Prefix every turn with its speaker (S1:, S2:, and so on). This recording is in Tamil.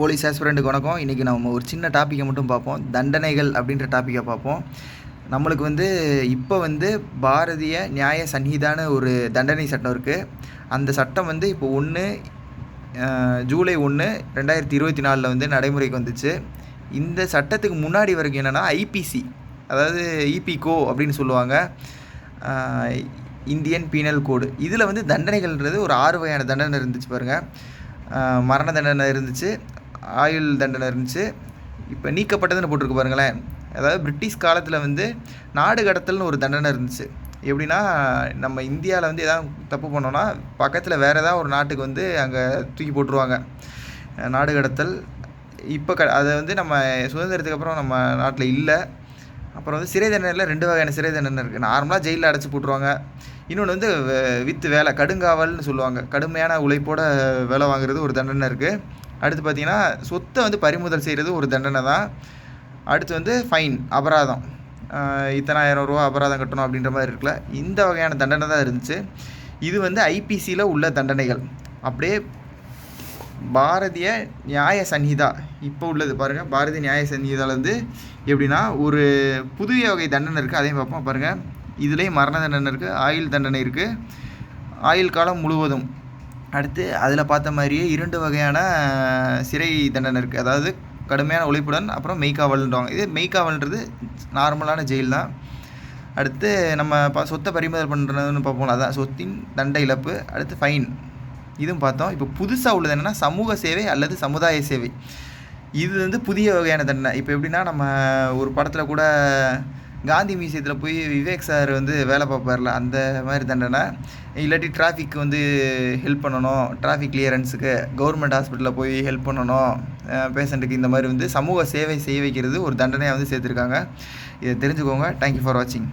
S1: போலீஸ் ஆஸ்பிரண்ட்டுக்கு வணக்கம். இன்றைக்கி நம்ம ஒரு சின்ன டாப்பிக்கை மட்டும் பார்ப்போம். தண்டனைகள் அப்படின்ற டாப்பிக்கை பார்ப்போம். நம்மளுக்கு வந்து இப்போ வந்து பாரதிய நியாய சன்ஹிதான்னு ஒரு தண்டனை சட்டம் இருக்குது அந்த சட்டம் வந்து இப்போ ஒன்று ஜூலை ஒன்று ரெண்டாயிரத்தி இருபத்தி நாலில் வந்து நடைமுறைக்கு வந்துச்சு. இந்த சட்டத்துக்கு முன்னாடி வரைக்கும் என்னென்னா ஐபிசி அதாவது இபிகோ அப்படின்னு சொல்லுவாங்க. Indian penal code. இதில் வந்து தண்டனைகள்ன்றது ஒரு ஆறு வகையான தண்டனை இருந்துச்சு பாருங்கள் மரண தண்டனை இருந்துச்சு. ஆயுள் தண்டனை இருந்துச்சு. இப்போ நீக்கப்பட்டதுன்னு போட்டிருக்கு பாருங்களேன். அதாவது பிரிட்டிஷ் காலத்தில் வந்து நாடு கடத்தல்னு ஒரு தண்டனை இருந்துச்சு. எப்படின்னா நம்ம இந்தியாவில் வந்து எதாவது தப்பு பண்ணோன்னா பக்கத்தில் வேறு ஏதாவது ஒரு நாட்டுக்கு வந்து அங்கே தூக்கி போட்டுருவாங்க. நாடு கடத்தல். இப்போ க அதை வந்து நம்ம சுதந்திரத்துக்கு அப்புறம் நம்ம நாட்டில் இல்லை. அப்புறம் வந்து சிறை தண்டனையில் ரெண்டு வகையான சிறை தண்டனை இருக்குது நார்மலாக ஜெயிலில் அடைச்சி போட்டுருவாங்க. இன்னொன்று வந்து வித்து வேலை கடுங்காவல்னு சொல்லுவாங்க. கடுமையான உழைப்போட வேலை வாங்குறது ஒரு தண்டனை இருக்குது அடுத்து பார்த்தீங்கன்னா சொத்தை வந்து பறிமுதல் செய்கிறது ஒரு தண்டனை தான். அடுத்து வந்து ஃபைன் அபராதம். இத்தனாயிரம் ரூபா அபராதம் கட்டணும் அப்படின்ற மாதிரி இருக்குல்ல இந்த வகையான தண்டனை தான் இருந்துச்சு. இது வந்து ஐபிசியில் உள்ள தண்டனைகள். அப்படியே பாரதிய நியாய சன்ஹிதா இப்போ உள்ளது பாருங்கள் பாரதிய நியாய சன்ஹிதாவில் வந்து எப்படின்னா ஒரு புதிய வகை தண்டனை இருக்குது அதையும் பார்ப்போம் பாருங்கள் இதுலேயும் மரண தண்டனை இருக்குது ஆயுள் தண்டனை இருக்குது ஆயுள் காலம் முழுவதும். அடுத்து அதில் பார்த்த மாதிரியே இரண்டு வகையான சிறை தண்டனை இருக்குது அதாவது கடுமையான உழைப்புடன் அப்புறம் மெய்க்காவல்ன்றவங்க. இது மெய்க்காவல்ன்றது நார்மலான ஜெயில் தான். அடுத்து நம்ம ப சொத்தை பறிமுதல் பண்ணுறதுன்னு பார்ப்போம்ல அதான் சொத்தின் தண்டை இழப்பு. அடுத்து ஃபைன். இதுவும் பார்த்தோம். இப்போ புதுசாக உள்ளது என்னென்னா சமூக சேவை அல்லது சமுதாய சேவை. இது வந்து புதிய வகையான தண்டனை. இப்போ எப்படின்னா நம்ம ஒரு படத்தில் கூட காந்தி மியூசியத்தில் போய் விவேக் சார் வந்து வேலை பார்ப்பார்ல அந்த மாதிரி தண்டனை. இல்லாட்டி டிராஃபிக் வந்து ஹெல்ப் பண்ணணும் டிராஃபிக் கிளியரன்ஸுக்கு கவர்மெண்ட் ஹாஸ்பிட்டலில் போய் ஹெல்ப் பண்ணணும். பேஷண்ட்டுக்கு இந்த மாதிரி வந்து சமூக சேவை செய்ய வைக்கிறது ஒரு தண்டனையாக வந்து சேர்த்துருக்காங்க. இதை தெரிஞ்சுக்கோங்க. தேங்க்யூ ஃபார் வாட்சிங்